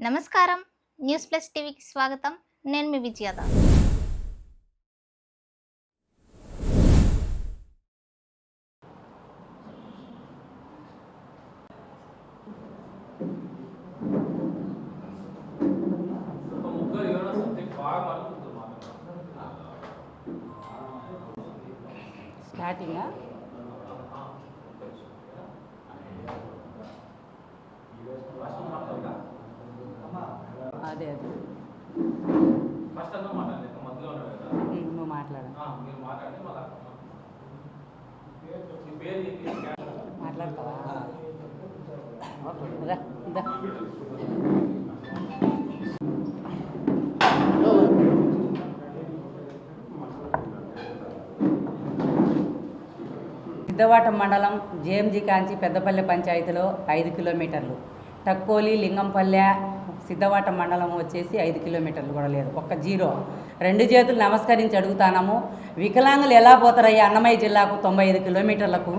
నమస్కారం news plus టీవీకి స్వాగతం నేను మీ విజయద ఒక ముగ్గురు ఎవరైనా సబ్జెక్ట్ బాగా పడుతుంది స్టార్టింగా నువ్వు మాట్లాడ. మాట్లాడతావా? మండలం జేఎంజీ కాంచి పెద్దపల్లె పంచాయతీలో ఐదు కిలోమీటర్లు. టక్కోలి లింగంపల్లె సిద్ధవాటం మండలం వచ్చేసి ఐదు కిలోమీటర్లు కూడా లేదు. ఒక్క జీరో. రెండు చేతులు నమస్కరించి అడుగుతానము. వికలాంగులు ఎలా పోతారయ్యా? అన్నమయ్య జిల్లాకు తొంభై ఐదు కిలోమీటర్లకు.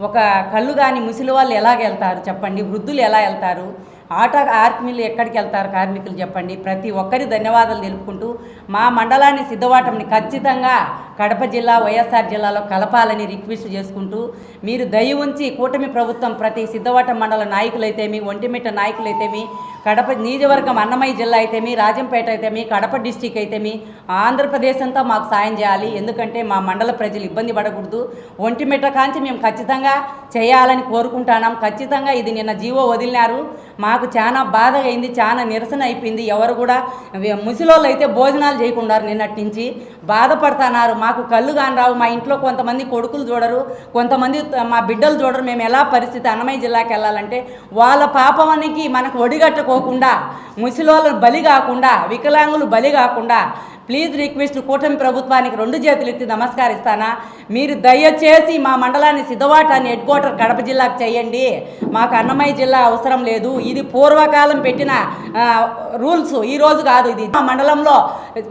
ఒక కళ్ళు కాని ముసలి వాళ్ళు ఎలాగ వెళ్తారు చెప్పండి? వృద్ధులు ఎలా వెళ్తారు? ఆటో ఆర్మీలు ఎక్కడికి వెళ్తారు? కార్మికులు చెప్పండి. ప్రతి ఒక్కరి ధన్యవాదాలు తెలుపుకుంటూ మా మండలాన్ని సిద్ధవాటంని ఖచ్చితంగా కడప జిల్లా వైఎస్ఆర్ జిల్లాలో కలపాలని రిక్వెస్ట్ చేసుకుంటూ మీరు దయ ఉంచి కూటమి ప్రభుత్వం ప్రతి సిద్ధవాటం మండల నాయకులైతేమి ఒంటిమిట్ట నాయకులైతేమి కడప నియోజకవర్గం అన్నమయ్య జిల్లా అయితేమి రాజంపేట అయితేమి కడప డిస్టిక్ అయితేమి ఆంధ్రప్రదేశ్ అంతా మాకు సాయం చేయాలి. ఎందుకంటే మా మండల ప్రజలు ఇబ్బంది పడకూడదు. ఒంటిమిట్ట కాంచి మేము ఖచ్చితంగా చేయాలని కోరుకుంటున్నాం. ఖచ్చితంగా ఇది నిన్న జీవో వదిలినారు. మాకు చాలా బాధ అయింది చాలా నిరసన అయిపోయింది. ఎవరు కూడా ముసలోళ్ళు అయితే భోజనాలు చేయకుండా నిన్నటి నుంచి. బాధపడుతున్నారు. మాకు కళ్ళు కాని రావు మా ఇంట్లో కొంతమంది కొడుకులు చూడరు కొంతమంది మా బిడ్డలు చూడరు మేము ఎలా పరిస్థితి అన్నమయ్య జిల్లాకి వెళ్ళాలంటే వాళ్ళ పాపమానికి మనకు ఒడిగట్టుకోకుండా ముసలోళ్ళు బలి కాకుండా వికలాంగులు బలి కాకుండా ప్లీజ్ రిక్వెస్ట్ కూటమి ప్రభుత్వానికి రెండు చేతులు ఎత్తి నమస్కరిస్తానా? మీరు దయచేసి మా మండలాన్ని సిద్ధవాటాన్ని హెడ్ క్వార్టర్ కడప జిల్లాకు చేయండి. మాకు అన్నమయ్య జిల్లా అవసరం లేదు. ఇది పూర్వకాలం పెట్టిన రూల్స్. ఈ రోజు కాదు ఇది. మా మండలంలో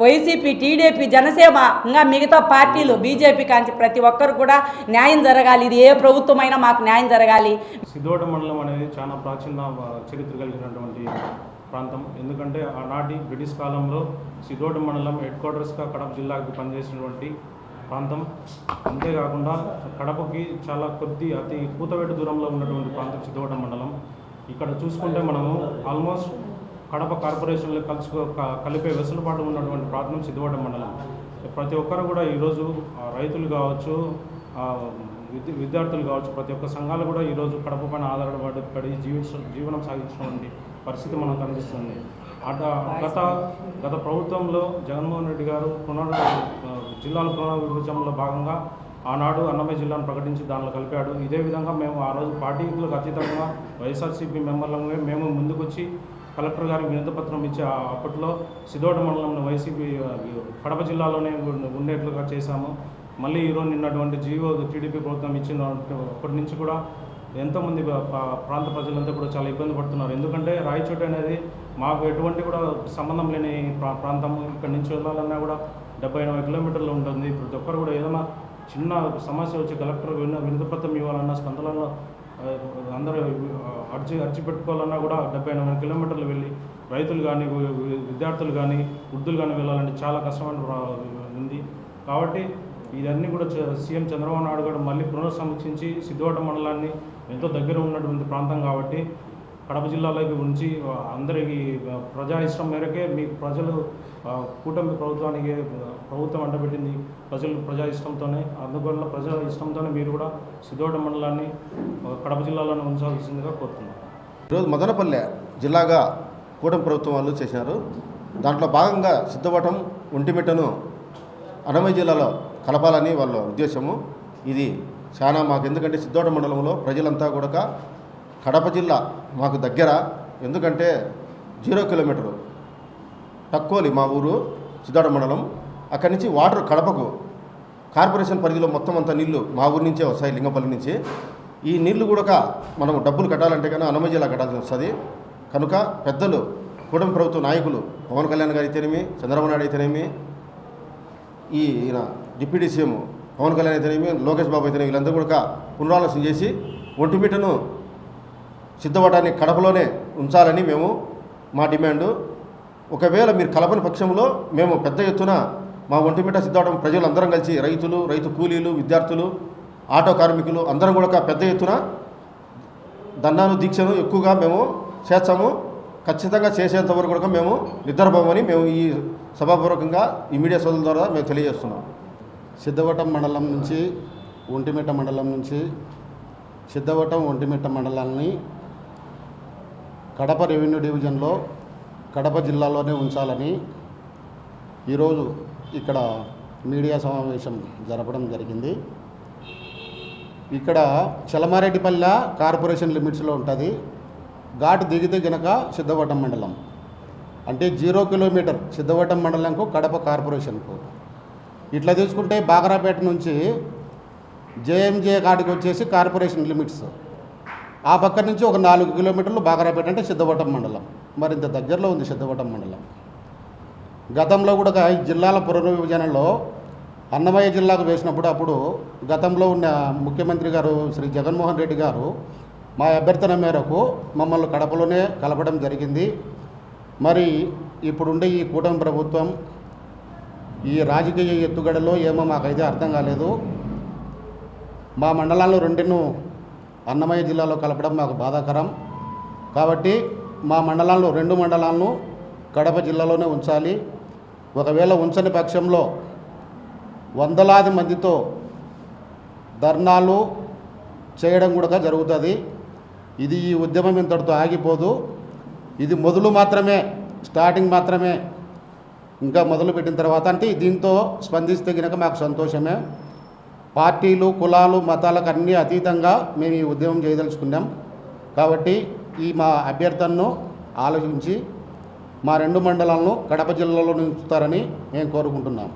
వైసీపీ టీడీపీ జనసేన ఇంకా మిగతా పార్టీలు బీజేపీ కాంచి ప్రతి ఒక్కరు కూడా న్యాయం జరగాలి. ఇది ఏ ప్రభుత్వమైనా మాకు న్యాయం జరగాలి. సిద్ధోట మండలం అనేది చాలా ప్రాచీన చరిత్ర కలిగినటువంటి ప్రాంతం. ఎందుకంటే ఆనాటి బ్రిటిష్ కాలంలో సిదోడు మండలం హెడ్ క్వార్టర్స్గా కడప జిల్లాకు పనిచేసినటువంటి ప్రాంతం. అంతేకాకుండా కడపకి చాలా కొద్ది అతి పూతవేట దూరంలో ఉన్నటువంటి ప్రాంతం సిద్ధోట మండలం. ఇక్కడ చూసుకుంటే మనము ఆల్మోస్ట్ కడప కార్పొరేషన్లో కలుసుకో కలిపే వెసులుబాటు ఉన్నటువంటి ప్రాంతం సిద్ధోట మండలం. ప్రతి ఒక్కరు కూడా ఈరోజు రైతులు కావచ్చు విద్యార్థులు కావచ్చు ప్రతి ఒక్క సంఘాలు కూడా ఈరోజు కడప పైన ఆధారపడి పడి జీవించ జీవనం సాగించినటువంటి పరిస్థితి మనకు కనిపిస్తుంది. అట గత గత ప్రభుత్వంలో జగన్మోహన్ రెడ్డి గారు పునర్ జిల్లాల పునర్విభజనలో భాగంగా ఆనాడు అన్నమయ్య జిల్లాను ప్రకటించి దానిలో కలిపాడు. ఇదే విధంగా మేము ఆ రోజు పార్టీలకు అతీతంగా వైఎస్ఆర్సీపీ మెంబర్లంగా మేము ముందుకొచ్చి కలెక్టర్ గారికి వినతిపత్రం ఇచ్చి అప్పట్లో సిద్ధోట మండలంలో వైసీపీ కడప జిల్లాలోనే ఉండేట్లుగా చేశాము. మళ్ళీ ఈరోజు నిన్నటువంటి జీవో టీడీపీ ప్రభుత్వం ఇచ్చిన అప్పటి నుంచి కూడా ఎంతోమంది ప్రాంత ప్రజలంతా కూడా చాలా ఇబ్బంది పడుతున్నారు. ఎందుకంటే రాయచోటి అనేది మాకు ఎటువంటి కూడా సంబంధం లేని ప్రా ప్రాంతం. ఇక్కడ నుంచి వెళ్ళాలన్నా కూడా డెబ్బై ఎనభై కిలోమీటర్లు ఉంటుంది. ప్రతి ఒక్కరు కూడా ఏదైనా చిన్న సమస్య వచ్చి కలెక్టర్ విన వినతిపత్రం ఇవ్వాలన్నా స్పందనలో అందరూ ఆ, అర్జీ అర్జీ పెట్టుకోవాలన్నా కూడా డెబ్బై ఎనభై కిలోమీటర్లు వెళ్ళి రైతులు కానీ విద్యార్థులు కానీ వృద్ధులు కానీ వెళ్ళాలంటే చాలా కష్టమైన ఉంది. కాబట్టి ఇదన్నీ కూడా చ- సీఎం చంద్రబాబు నాయుడు గారు మళ్ళీ పునర్సమీక్షించి సిద్ధోట మండలాన్ని ఎంతో దగ్గర ఉన్నటువంటి ప్రాంతం కాబట్టి కడప జిల్లాలోకి ఉంచి అందరికి అందరికీ ప్రజా ఇష్టం మేరకే మీ ప్రజలు కూటమి ప్రభుత్వానికి ప్రభుత్వం అంటబెట్టింది ప్రజలు ప్రజా ఇష్టంతోనే అందువల్ల ప్రజల ఇష్టంతోనే మీరు కూడా సిద్ధోట మండలాన్ని కడప జిల్లాలోనే ఉంచాల్సిందిగా కోరుతున్నాను. ఈరోజు మదనపల్లె జిల్లాగా కూటమి ప్రభుత్వం వాళ్ళు చేసినారు దాంట్లో భాగంగా సిద్ధవటం ఒంటిమిట్టను అనమయ జిల్లాలో కలపాలని వాళ్ళ ఉద్దేశము. ఇది చాలా మాకు ఎందుకంటే సిద్ధోట మండలంలో ప్రజలంతా కూడా కడప జిల్లా మాకు దగ్గర. ఎందుకంటే జీరో కిలోమీటరు తక్కువలి మా ఊరు సిద్ధోట మండలం. అక్కడి నుంచి వాటర్ కడపకు కార్పొరేషన్ పరిధిలో మొత్తం అంతా నీళ్ళు మా ఊరి నుంచే వస్తాయి లింగపల్లి నుంచి. ఈ నీళ్ళు కూడా మనం డబ్బులు కట్టాలంటే కన్నా అనుమతి జిల్లా కట్టాల్సి వస్తుంది. కనుక పెద్దలు కూటమి ప్రభుత్వ నాయకులు పవన్ కళ్యాణ్ గారు అయితేనేమి చంద్రబాబు నాయుడు అయితేనేమి ఈ ఈయన డిప్యూటీ సీఎం పవన్ కళ్యాణ్ అయితేనేమి లోకేష్ బాబు అయితేనేమి వీళ్ళందరూ కూడా పునరాలోచన చేసి ఒంటిమిట్టను సిద్ధవటాన్ని కడపలోనే ఉంచాలని మేము మా డిమాండు. ఒకవేళ మీరు కలపని పక్షంలో మేము పెద్ద ఎత్తున మా ఒంటిమిట సిద్ధవటం ప్రజలందరం కలిసి రైతులు రైతు కూలీలు విద్యార్థులు ఆటో కార్మికులు అందరం కూడా పెద్ద ఎత్తున దండాను దీక్షను ఎక్కువగా మేము చేస్తాము. ఖచ్చితంగా చేసేంత వరకు కూడా మేము నిద్రపోమని మేము ఈ సభాపూర్వకంగా ఈ మీడియా సోదరుల ద్వారా మేము తెలియజేస్తున్నాం. సిద్ధవటం మండలం నుంచి ఒంటిమిట్ట మండలం నుంచి సిద్ధవటం ఒంటిమిట్ట మండలాన్ని కడప రెవెన్యూ డివిజన్లో కడప జిల్లాలోనే ఉంచాలని ఈరోజు ఇక్కడ మీడియా సమావేశం జరపడం జరిగింది. ఇక్కడ చలమారెడ్డిపల్లె కార్పొరేషన్ లిమిట్స్లో ఉంటుంది. ఘాటు దిగితే గనక సిద్ధవటం మండలం. అంటే జీరో కిలోమీటర్ సిద్ధవటం మండలంకు కడప కార్పొరేషన్కు. ఇట్లా తీసుకుంటే బాగరాపేట నుంచి జేఎంజే ఘాట్కి వచ్చేసి కార్పొరేషన్ లిమిట్స్. ఆ పక్క నుంచి ఒక నాలుగు కిలోమీటర్లు బాగరాపేట అంటే సిద్ధవటం మండలం. మరింత దగ్గరలో ఉంది సిద్ధవటం మండలం. గతంలో కూడా ఈ జిల్లాల పునర్విభజనలో అన్నమయ్య జిల్లాకు వేసినప్పుడు అప్పుడు గతంలో ఉన్న ముఖ్యమంత్రి గారు శ్రీ జగన్మోహన్ రెడ్డి గారు మా అభ్యర్థన మేరకు మమ్మల్ని కడపలోనే కలపడం జరిగింది. మరి ఇప్పుడుండే ఈ కూటమి ప్రభుత్వం ఈ రాజకీయ ఎత్తుగడలో ఏమో మాకైతే అర్థం కాలేదు. మా మండలాల్లో రెండును అన్నమయ్య జిల్లాలో కలపడం మాకు బాధాకరం. కాబట్టి మా మండలాల్లో రెండు మండలాలను కడప జిల్లాలోనే ఉంచాలి. ఒకవేళ ఉంచని పక్షంలో వందలాది మందితో ధర్నాలు చేయడం కూడా జరుగుతుంది. ఇది ఈ ఉద్యమం ఇంతటితో ఆగిపోదు. ఇది మొదలు మాత్రమే స్టార్టింగ్ మాత్రమే. ఇంకా మొదలు పెట్టిన తర్వాత అంటే దీంతో స్పందిస్తే కనుక మాకు సంతోషమే. పార్టీలు కులాలు మతాలకు అన్నీ అతీతంగా మేము ఈ ఉద్యమం చేయదలుచుకున్నాం. కాబట్టి ఈ మా అభ్యర్థనను ఆలోచించి మా రెండు మండలాలను కడప జిల్లాలో నిలుపుతారని మేము కోరుకుంటున్నాం.